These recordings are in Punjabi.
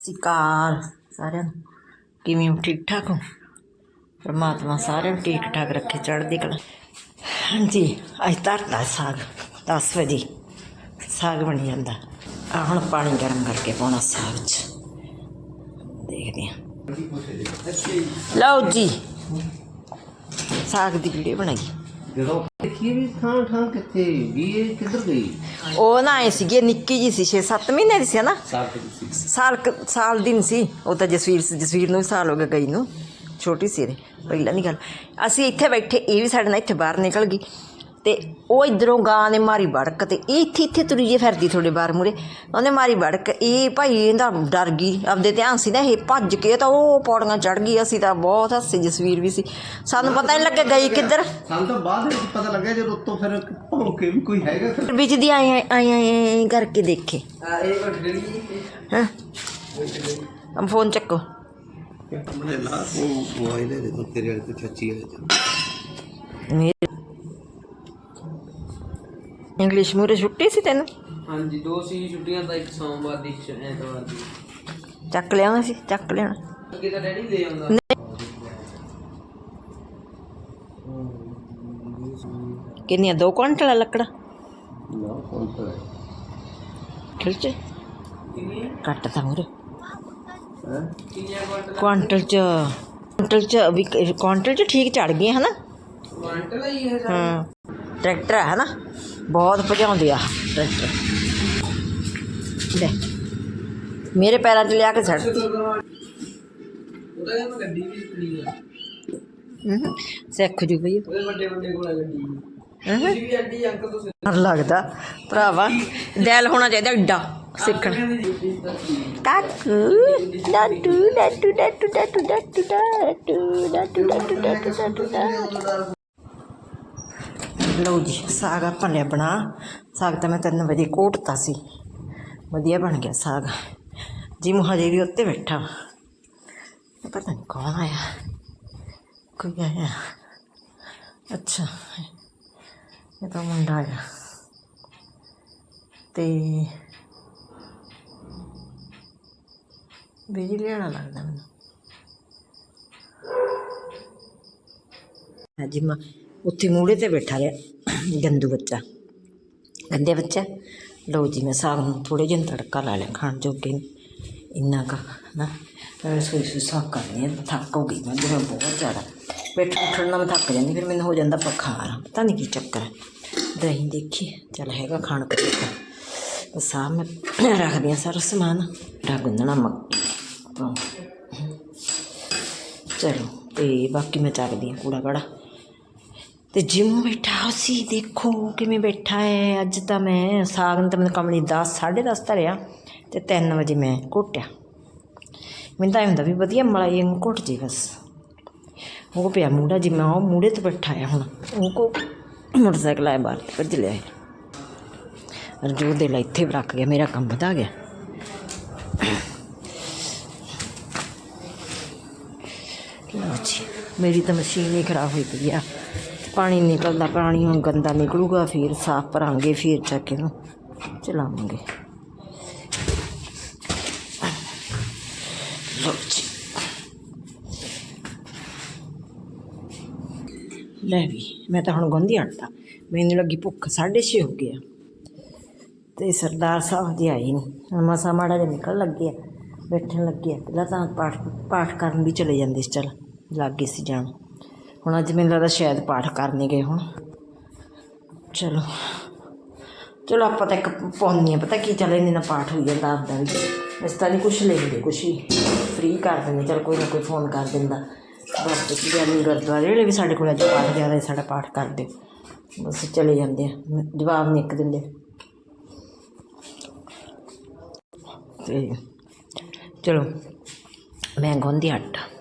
ਸਿਕਾਰ ਸਾਰਿਆਂ ਨੂੰ। ਕਿਵੇਂ ਹੋ? ਠੀਕ ਠਾਕ ਹੋ? ਪਰਮਾਤਮਾ ਸਾਰਿਆਂ ਨੂੰ ਠੀਕ ਠਾਕ ਰੱਖੇ ਚੜ੍ਹਦੀ ਕਲਾ। ਹਾਂਜੀ, ਅੱਜ ਧਰਤਾ ਸਾਗ 10 ਵਜੇ ਸਾਗ ਬਣ ਜਾਂਦਾ। ਆ ਹੁਣ ਪਾਣੀ ਗਰਮ ਕਰਕੇ ਪਾਉਣਾ ਸਾਗ 'ਚ। ਦੇਖਦੇ ਹਾਂ। ਲਓ ਜੀ, ਸਾਗ ਦੀ ਵੀਡੀਓ ਬਣਾਈ। ਦੇਖੀ ਵੀ ਥਾਂ ਥਾਂ ਕਿੱਥੇ ਗਈ ਇਹ ਕਿੱਧਰ ਗਈ? ਉਹ ਨਾ ਐ ਸੀਗੀ ਨਿੱਕੀ ਜੀ ਸੀ 6-7 ਮਹੀਨੇ ਦੀ ਸੀ ਨਾ। ਸਾਫ਼ ਸੀ। ਸਾਲ ਕੁ- ਸਾਲ ਦੀ ਨਹੀਂ ਸੀ। ਉਹ ਤਾਂ ਜਸਵੀਰ ਸੀ ਜਸਵੀਰ ਨੂੰ ਵੀ ਸਾਲ ਹੋ ਗਿਆ ਗਈ ਨੂੰ। ਛੋਟੀ ਸੀ ਇਹ ਪਹਿਲਾਂ ਦੀ ਗੱਲ। ਅਸੀਂ ਇੱਥੇ ਬੈਠੇ ਇਹ ਵੀ ਸਾਡੇ ਨਾਲ ਇੱਥੇ ਬਾਹਰ ਨਿਕਲ ਗਈ। ते ओह् गां ने मारी बड़क ते एह् इत्थै इत्थै त्रुइयै फिरदी थोह्ड़े बार मुड़े। उ'न्नै मारी बड़क। एह् भाई इं'दा डर गी अपने ध्यान सी ना एह् भज्ज के ते ओह् पौड़ियाँ चढ़ गई असी तां बहुत हस्से जसवीर बी सी। सानूं पता निं लग्गेआ गेई किद्धर। ਸਾਨੂੰ ਤਾਂ ਬਾਅਦ ਵਿੱਚ ਪਤਾ ਲੱਗਿਆ ਜਦੋਂ ਉੱਤੋਂ ਫਿਰ ਭੌਂਕੇ ਵੀ ਕੋਈ ਹੈਗਾ ਫਿਰ। दी आई आई- करके देखे। ਆ फ़ोन चक्को। ਉਹ ਮੋਬਾਈਲ ਦੇ ਤੇਰੇ ਵਾਲੇ ਤੇ ਚਾਚੀ ਵਾਲੇ ਤੇ। ਇੰਗਲਿਸ਼ ਮੂਰੇ ਛੁੱਟੀ ਸੀ ਤੈਨੂੰ? ਹਾਂਜੀ ਦੋ ਸੀ ਛੁੱਟੀਆਂ ਦਾ ਇੱਕ ਸੋਮਵਾਰ ਦੀ ਇੱਕ ਐਤਵਾਰ ਦੀ। ਚੱਕ ਲਿਆਉਣਾ ਸੀ ਚੱਕ ਲਿਆਉਣਾ ਅੱਗੇ ਤਾਂ ਡੈਡੀ ਲੈ ਆਉਂਦਾ। ਕਿੰਨੀਆਂ 2 ਕੁਇੰਟਲ ਲੱਕੜਾ? ਨਾ ਫੋਨ ਤੇ ਠੀਕ ਚ? ਕਿੰਨੀ ਕੱਟ ਤਾਂ ਮੂਰੇ। ਹੈ? ਕਿੰਨੀਆਂ ਕੁਆਂਟਲ ਕੁਆਂਟਲ ਚ ਕੁਆਂਟਲ ਚ ਵੀ ਕੁਆਂਟਲ ਚ ਠੀਕ ਚੜ ਗਏ ਹਨਾ? ਕੁਆਂਟਲ ਹੀ ਹੈ ਸਰ। ਹਾਂ। ਟਰੈਕਟਰ ਹੈ ਹਨਾ? ਬਹੁਤ ਭਜਾਉਂਦੇ ਆ ਟਰੈਕਟਰ ਲੈ ਮੇਰੇ ਪੈਰਾਂ 'ਚ ਲਿਆ ਕੇ ਛੱਡ ਉਹਦਾ ਕਹਿੰਦਾ ਗੱਡੀ ਵੀ ਖੜੀ ਆ ਹੂੰ ਸਿੱਖ ਜੂ ਬਈ ਉਹਦੇ ਵੱਡੇ ਵੱਡੇ ਕੋਲ ਆ ਗੱਡੀ ਹੂੰ ਤੁਸੀਂ ਵੀ ਆਂਟੀ ਅੰਕਲ ਤੋਂ ਡਰ ਲੱਗਦਾ ਭਰਾਵਾ ਦਿਲ ਹੋਣਾ ਚਾਹੀਦਾ ਏਡਾ ਸਿੱਖਣ ਕਾਕੂ ਡਾਟੂ ਡਾਟੂ ਡਾਟੂ ਡਾਟੂ ਡਾਟੂ ਡਾਟੂ ਡਾਟੂ ਡਾਟੂ ਡਾਟੂ ਡਾਟੂ ਲਓ ਜੀ, ਸਾਗ ਆਪਾਂ ਲਿਆ ਬਣਾ। ਸਾਗ ਤਾਂ ਮੈਂ ਤਿੰਨ ਵਜੇ ਕੋਟਤਾ ਸੀ। ਵਧੀਆ ਬਣ ਗਿਆ ਸਾਗ। ਜੀ ਮੁ ਹਜੇ ਵੀ ਉੱਤੇ ਬੈਠਾ। ਪਤਾ ਨਹੀਂ ਕੌਣ ਆਇਆ, ਕੋਈ ਆਇਆ। ਅੱਛਾ, ਇਹ ਤਾਂ ਮੁੰਡਾ ਆਇਆ। ਤੇ ਬਿਜਲੀ ਵਾਲਾ ਲੱਗਦਾ ਮੈਨੂੰ। ਹਾਂਜੀ, ਮਾਂ। ਉੱਥੇ ਮੂਹਰੇ ਤੇ ਬੈਠਾ ਰਿਹਾ, ਗੰਦੂ ਬੱਚਾ। ਗੰਦੇ ਬੱਚਾ, ਲਓ ਜੀ, ਮੈਂ ਸਾਗ ਨੂੰ ਥੋੜੇ ਜਿਹਾ ਤੜਕਾ ਲਾ ਲਿਆ, ਖਾਣ ਜੋਗੇ ਇੰਨਾ ਕੁ ਨਾ ਮੈਂ ਸੋਈ ਸੋਈ ਸਾਗ ਕਰਨੀ ਹੈ ਥੱਕ ਹੋ ਗਈ ਮੈਂ ਜਿਵੇਂ ਬਹੁਤ ਜ਼ਿਆਦਾ ਬੈਠ ਉੱਠਣ ਨਾਲ ਮੈਂ ਥੱਕ ਜਾਂਦੀ, ਫਿਰ ਮੈਨੂੰ ਹੋ ਜਾਂਦਾ ਬੁਖਾਰ, ਪਤਾ ਨਹੀਂ ਕੀ ਚੱਕਰ ਹੈ। ਦਹੀਂ ਦੇਖੀ, ਚੱਲ ਹੈਗਾ ਖਾਣ ਪੀਣ ਦਾ। ਬਸ ਮੈਂ ਰੱਖਦੀ ਹਾਂ ਸਾਰਾ ਸਮਾਨ ਡਾ ਗੁੰਨਣਾ ਮੱਕੀ ਚਲੋ, ਤੇ ਬਾਕੀ ਮੈਂ ਚੱਕਦੀ ਹਾਂ ਕੂੜਾ ਕੜਾ ਤੇ ਜਿਮ ਬੈਠਾ ਸੀ ਦੇਖੋ ਕਿਵੇਂ ਬੈਠਾ ਹੈ ਅੱਜ ਤਾਂ ਮੈਂ ਸਾਗ ਨੂੰ ਤਾਂ ਮੈਨੂੰ ਕਮਲੀ 10 10:30 ਧਰਿਆ ਤੇ 3 ਵਜੇ ਮੈਂ ਘੋਟਿਆ। ਮੈਨੂੰ ਤਾਂ ਐਂ ਹੁੰਦਾ ਵੀ ਵਧੀਆ ਮਲਾਈ ਨੂੰ ਘੁੱਟ ਜੇ ਬਸ। ਉਹ ਪਿਆ ਮੂੜਾ ਜਿਵੇਂ ਉਹ ਮੂੜੇ ਤੇ ਬੈਠਾ ਆ ਹੁਣ। ਉਹ ਕੋ ਮੋਟਰਸਾਈਕਲ ਆਇਆ ਬਾਹਰ ਭੱਜ ਲਿਆ ਰਜੂ ਦੇ ਲਈ ਇੱਥੇ ਰੱਖ ਗਿਆ, ਮੇਰਾ ਕੰਮ ਵਧਾ ਗਿਆ। ਲਓ ਜੀ, ਮੇਰੀ ਤਾਂ ਮਸ਼ੀਨ ਹੀ ਖਰਾਬ ਹੋਈ ਪਈ ਆ। ਪਾਣੀ ਨਿਕਲਦਾ, ਪਾਣੀ ਹੁਣ ਗੰਦਾ ਨਿਕਲੂਗਾ, ਫਿਰ ਸਾਫ਼ ਭਰਾਂਗੇ ਫਿਰ ਚੱਕ ਕੇ ਚਲਾਵਾਂਗੇ। ਲਓ ਜੀ। ਲੈ ਵੀ, ਮੈਂ ਤਾਂ ਹੁਣ ਗੰਦੀ ਹਟਦਾ ਮੈਨੂੰ ਲੱਗੀ ਭੁੱਖ 6:30 ਹੋ ਗਿਆ। ਤੇ ਸਰਦਾਰ ਸਾਹਿਬ ਜੀ ਆਏ ਨਹੀਂ ਮਸਾ ਮਾੜਾ ਜਿਹਾ ਨਿਕਲ ਲੱਗਿਆ ਬੈਠਣ ਲੱਗਿਆ ਪਹਿਲਾਂ ਤਾਂ ਪਾਠ ਪਾਠ ਕਰਨ ਵੀ ਚਲੇ ਜਾਂਦੇ ਸੀ, ਚੱਲ, ਲੱਗ ਗਏ ਸੀ ਜਾਣ। ਹੁਣ ਅੱਜ ਮੈਨੂੰ ਲੱਗਦਾ ਸ਼ਾਇਦ ਪਾਠ ਕਰਨੇ ਗਏ ਹੁਣ। ਚਲੋ। ਚਲੋ ਆਪਾਂ ਤਾਂ ਇੱਕ ਪਾਉਂਦੇ ਹਾਂ। ਪਤਾ ਕੀ ਚੱਲ ਇਹਨੇ ਨਾਲ ਪਾਠ ਹੋਈ ਜਾਂਦਾ ਆਪਦਾ ਵੀ। ਇਸ ਤਰ੍ਹਾਂ ਨਹੀਂ ਕੁਛ ਲੈਂਦੇ ਕੁਛ ਹੀ ਫ੍ਰੀ ਕਰ ਦਿੰਦੇ। ਚਲ ਕੋਈ ਨਾ ਕੋਈ ਫੋਨ ਕਰ ਦਿੰਦਾ। ਬਸ ਤੁਸੀਂ ਗੱਲ ਗੁਰਦੁਆਰੇ ਜਿਹੜੇ ਵੀ ਸਾਡੇ ਕੋਲ ਅੱਜ ਪਾਠ ਜ਼ਿਆਦਾ ਹੈ, ਸਾਡਾ ਪਾਠ ਕਰ ਦਿਓ ਬਸ ਚਲੇ ਜਾਂਦੇ ਆ। ਜਵਾਬ ਨਹੀਂ ਇੱਕ ਦਿੰਦੇ। ਤੇ ਚਲੋ। ਮੈਂ ਗੁੰਦੀ ਆਟਾ।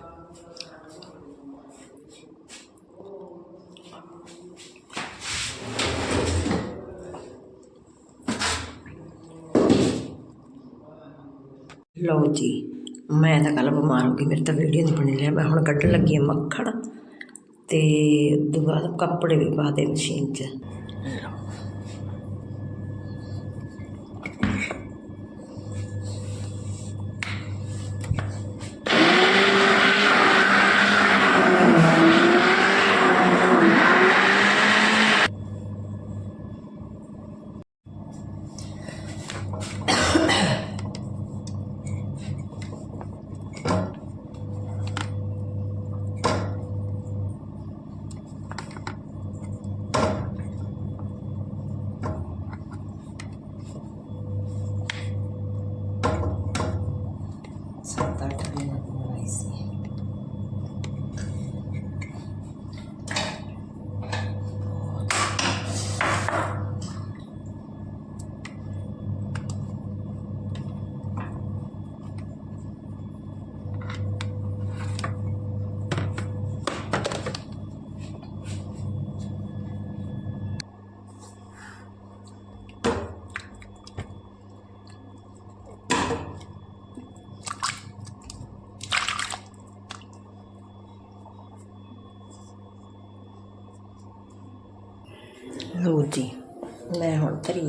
ਲਓ ਜੀ, ਮੈਂ ਤਾਂ ਕੱਲ ਬਿਮਾਰ ਹੋ ਗਈ, ਮੇਰੇ ਤਾਂ ਵੀਡੀਓ ਨਹੀਂ ਬਣੀ ਲਿਆ ਮੈਂ ਹੁਣ ਕੱਢਣ ਲੱਗੀ ਹਾਂ ਮੱਖਣ ਤੇ ਉਦੋਂ ਬਾਅਦ ਕੱਪੜੇ ਵੀ ਪਾ ਦੇ ਮਸ਼ੀਨ 'ਚ।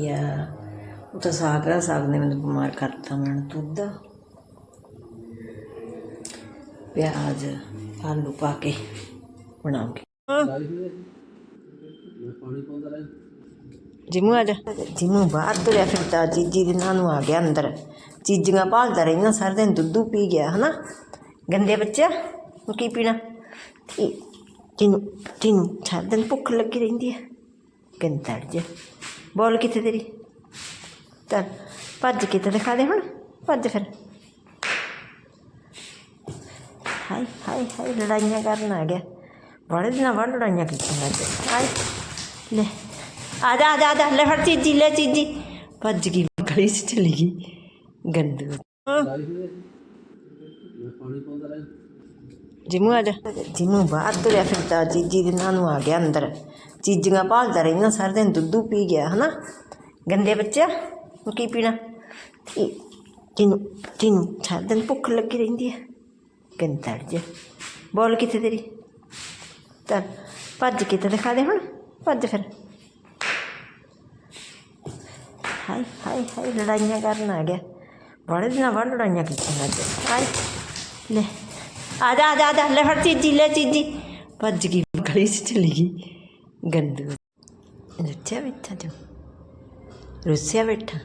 ਹੁਣ ਉਹ ਤਾਂ ਸਾਗ ਆ ਸਾਗ ਨੇ ਮੈਨੂੰ ਬਿਮਾਰ ਕਰਤਾ ਮੈਨੂੰ ਦੁੱਧ, ਪਿਆਜ਼, ਆਲੂ ਪਾ ਕੇ ਬਣਾਉਂਗੀ। ਜਿਮੂ ਆ ਜਾ। ਜਿਮੂ ਬਾਹਰ ਤੁਰਿਆ ਫਿਰਦਾ, ਜੀਜੀ ਦੇ ਨਾਂ ਨੂੰ ਆ ਗਿਆ ਅੰਦਰ। ਚੀਜ਼ੀਆਂ ਭਾਲਦਾ ਰਹਿੰਦਾ ਸਾਰਾ ਦਿਨ ਦੁੱਧੂ ਪੀ ਗਿਆ, ਹਨਾ? ਗੰਦੇ ਬੱਚਾ ਹੁਣ ਕੀ ਪੀਣਾ? ਇਹ ਤੈਨੂੰ ਤੈਨੂੰ ਸਾਰਾ ਦਿਨ ਭੁੱਖ ਲੱਗੀ ਰਹਿੰਦੀ ਹੈ ਗੰਦਾ ਜਿਹਾ ਬੋਲ ਕਿੱਥੇ ਤੇਰੀ? ਚੱਲ, ਭੱਜ ਕੇ ਤੇ ਦਿਖਾ ਦੇ ਹੁਣ, ਭੱਜ ਫਿਰ। ਹਾਏ ਹਾਏ ਹਾਏ, ਲੜਾਈਆਂ ਕਰਨ ਆ ਗਿਆ। ਬੜੇ ਦਿਨਾਂ ਬਾਅਦ ਲੜਾਈਆਂ ਕੀਤੀਆਂ ਅੱਜ। ਹਾਏ ਲੈ, ਆ ਜਾ ਆ ਜਾ ਆ ਜਾ, ਲੈ ਫੜ ਚੀਜੀ, ਲੈ ਚੀਜੀ। ਭੱਜ ਗਈ, ਗਲੀ 'ਚ ਚਲੀ ਗਈ, ਗੰਦੂ। ਜਿਮੂ ਆ ਜਾ। ਜਿਮੂ ਬਾਹਰ ਤੁਰਿਆ ਫਿਰਦਾ ਜੀਜੀ ਦੇ ਨਾਂ ਨੂੰ ਆ ਗਿਆ ਅੰਦਰ। ਚੀਜ਼ੀਆਂ ਭਾਲਦਾ ਰਹਿਣਾ ਸਾਰਾ ਦਿਨ ਦੁੱਧੂ ਪੀ ਗਿਆ, ਹਨਾ? ਗੰਦੇ ਬੱਚਾ, ਹੁਣ ਕੀ ਪੀਣਾ? ਇਹ ਤੈਨੂੰ ਤੈਨੂੰ ਸਾਰਾ ਦਿਨ ਭੁੱਖ ਲੱਗੀ ਰਹਿੰਦੀ ਹੈ ਗੰਦਾ ਜਿਹਾ ਬੋਲ ਕਿੱਥੇ ਤੇਰੀ? ਚੱਲ, ਭੱਜ ਕੇ ਤੇ ਦਿਖਾ ਦੇ ਹੁਣ, ਭੱਜ ਫਿਰ। ਹਾਏ ਹਾਏ ਹਾਏ, ਲੜਾਈਆਂ ਕਰਨ ਆ ਗਿਆ। ਬੜੇ ਦਿਨਾਂ ਬਾਅਦ ਲੜਾਈਆਂ ਕੀਤੀਆਂ ਅੱਜ। ਹਾਏ, ਲੈ। ਆ ਜਾ ਆ ਜਾ ਆ ਜਾ, ਲੈ ਫੜ ਚੀਜੀ, ਲੈ ਚੀਜੀ। ਭੱਜ ਗਈ, ਗਲੀ 'ਚ ਚਲੀ ਗਈ। ਗੰਦੂ। ਰੁੱਸਿਆ ਬੈਠਾ ਤੂੰ। ਰੁੱਸਿਆ ਬੈਠਾ।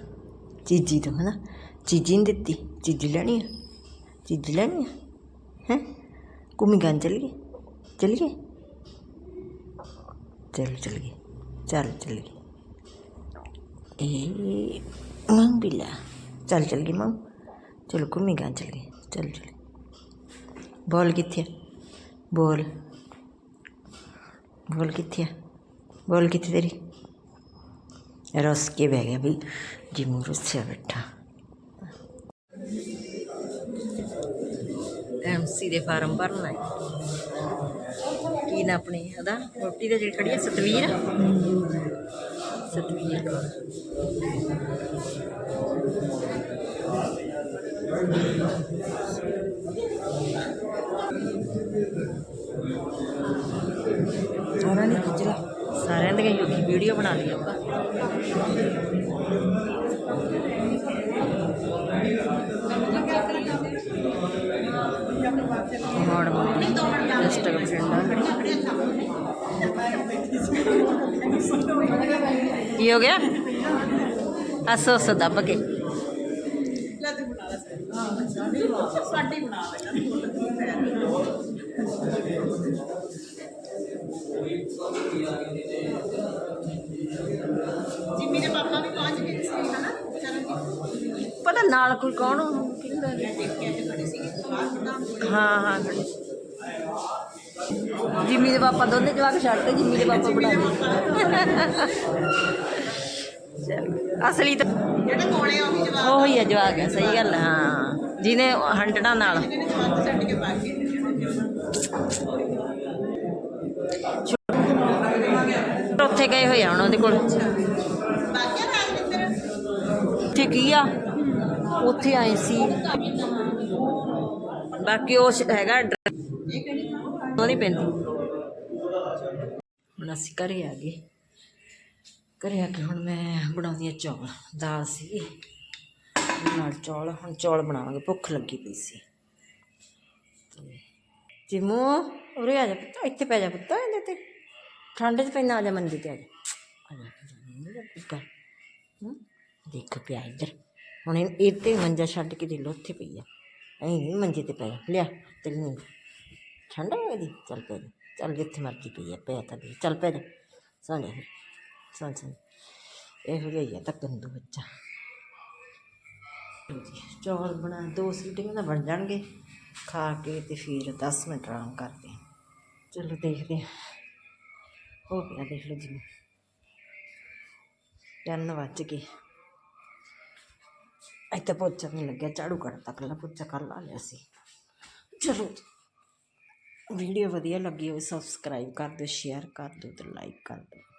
ਚੀਜੀ ਤੋਂ, ਹਨਾ? ਚੀਜੀ ਨਹੀਂ ਦਿੱਤੀ। ਚੀਜੀ ਲੈਣੀ ਆ। ਚੀਜੀ ਲੈਣੀ ਆ। ਹੈ? ਕੁਮੀ ਗਾਂ ਚਲ ਗਈ? ਚਲ ਗਈ? ਚਲ ਚਲ ਗਈ। ਚੱਲ, ਚਲ ਗਈ। ਇਹ ਮੰਗ ਬਿਲਾ ਚੱਲ, ਚਲ ਗਈ ਮੰਗ ਚਲੋ, ਕੁਮੀ ਗਾਂ ਚਲ ਚੱਲ, ਚਲ ਬੋਲ ਕਿੱਥੇ ਆ? ਬੋਲ। ਬੋਲ ਕਿੱਥੇ ਆ? ਬੋਲ ਕਿੱਥੇ ਤੇਰੀ? ਰਸ ਕੇ ਬਹਿ ਗਿਆ ਵੀ ਜਿਮੂ ਰੁੱਸਿਆ ਬੈਠਾ। ਐਮਸੀ ਦੇ ਫਾਰਮ ਭਰਨਾ ਹੈ ਕੀ ਨਾ ਆਪਣੇ ਉਹਦਾ ਰੋਟੀ ਦਾ ਜਿਹੜੀ ਖੜੀ ਹੈ ਸਤਵੀਰ? ਸਤਵੀਰ ਕੌਰ। ਨੇ ਖਿੱਚ ਲਾ ਸਾਰਿਆਂ ਦੀਆਂ ਯੋਗੀ ਵੀਡੀਓ ਬਣਾ ਲਈ ਆਪਾਂ। ਹੁਣ ਇੰਸਟਾਗ੍ਰਾਮ ਫਰੈਂਡ ਕੀ ਹੋ ਗਿਆ? ਹੱਸ ਹੱਸ ਦੱਬ ਕੇ। ਜਿੰਮੀ ਪਤਾ ਕੌਣ ਹੋ ਹਾਂ ਹਾਂ। ਖੜੇ ਦੇ ਪਾਪਾ ਦੋਨੇ ਜਵਾਕ ਛੱਡ ਕੇ ਜਿੰਮੀ ਦੇ ਪਾਪਾ ਬਣਾ ਦੇ। ਅਸਲੀ ਤਾਂ ਜਿਹੜੇ ਕੋਲੇ ਆ ਉਹ ਵੀ ਉਹ ਹੀ ਹੈ ਜਵਾਕ ਹੈ ਸਹੀ ਗੱਲ ਹਾਂ। ਜਿਹਨੇ ਹੰਟਣਾ ਨਾਲ। ਉੱਥੇ ਗਏ ਹੋਏ ਆ ਹੁਣ ਉਹਦੇ ਕੋਲ। ਠੀਕ ਰਾਜਵਿੰਦਰ ਆ? ਉੱਥੇ ਆਏ ਸੀ। ਬਾਕੀ ਉਹ ਹੈਗਾ ਉਹ ਨਹੀਂ ਪੈਂਦੀ ਹੁਣ ਅਸੀਂ ਘਰੇ ਆ ਗਏ। ਘਰੇ ਆ ਕੇ ਹੁਣ ਮੈਂ ਬਣਾਉਂਦੀ ਆ ਚੌਲ। ਦਾਲ ਸੀ ਨਾਲ ਚੌਲ। ਹੁਣ ਚੌਲ ਬਣਾਵਾਂਗੇ। ਭੁੱਖ ਲੱਗੀ ਪਈ ਸੀ। ਤੇ ਜਿਮੂ ਉਰੇ ਆ ਜਾ ਪੁੱਤ। ਇੱਥੇ ਪੈ ਜਾ ਪੁੱਤ। ਇਹਦੇ ਤੇ। ਠੰਡ 'ਚ ਪੈਣਾ ਆ ਜਾ ਮੰਜੇ ਤੇ ਆ ਜਾ। ਆ ਜਾ, ਦੇਖ ਪਿਆ ਇੱਧਰ। ਹੁਣ ਇਹ ਇਹ ਤੇ ਮੰਜਾ ਛੱਡ ਕੇ ਦੇ ਲੋ ਉੱਥੇ ਪਈ ਆ। ਐਂ ਨਹੀਂ ਮੰਜੇ ਤੇ ਪਿਆ ਲਿਆ ਤੇਰੀ ਨੀਂਦ ਠੰਡਾ ਹੋ ਗਈ ਚੱਲ ਪੈ ਜਾ ਚੱਲ ਜਿੱਥੇ ਮਰਜ਼ੀ ਪਈ ਆ ਪਿਆ ਤਾਂ ਪਈ ਚੱਲ ਪੈ ਜਾ। ਸੌਂ ਜਾ ਫਿਰ। ਸੌਂ ਸੌਂ। ਇਹੋ ਜਿਹਾ ਹੀ ਆ ਤਾਂ ਗੰਦੂ ਬੱਚਾ। ਲਓ ਜੀ, ਚੌਲ ਬਣਾ ਦੋ ਸੀਟੀਆਂ ਦਾ ਬਣ ਜਾਣਗੇ। ਖਾ ਕੇ ਤੇ ਫਿਰ 10 ਮਿੰਟ ਆਰਾਮ ਕਰਦੇ ਹਾਂ। ਚਲੋ ਦੇਖਦੇ ਹਾਂ ਹੋ ਗਿਆ ਦੇਖ ਲਓ ਜੀ। ਤਿੰਨ ਵੱਜ ਗਏ। ਇੱਥੇ ਪੋਚਾ ਨਹੀਂ ਲੱਗਿਆ, ਝਾੜੂ ਕੱਢਤਾ ਕੱਲਾ ਪੋਚਾ ਕਰ ਲਾ ਲਿਆ ਸੀ। ਚਲੋ ਵੀਡੀਓ ਵਧੀਆ ਲੱਗੀ ਹੋਵੇ ਸਬਸਕ੍ਰਾਈਬ ਕਰ ਦਿਓ ਸ਼ੇਅਰ ਕਰ ਦਿਓ ਤੇ ਲਾਈਕ ਕਰ ਦਿਓ।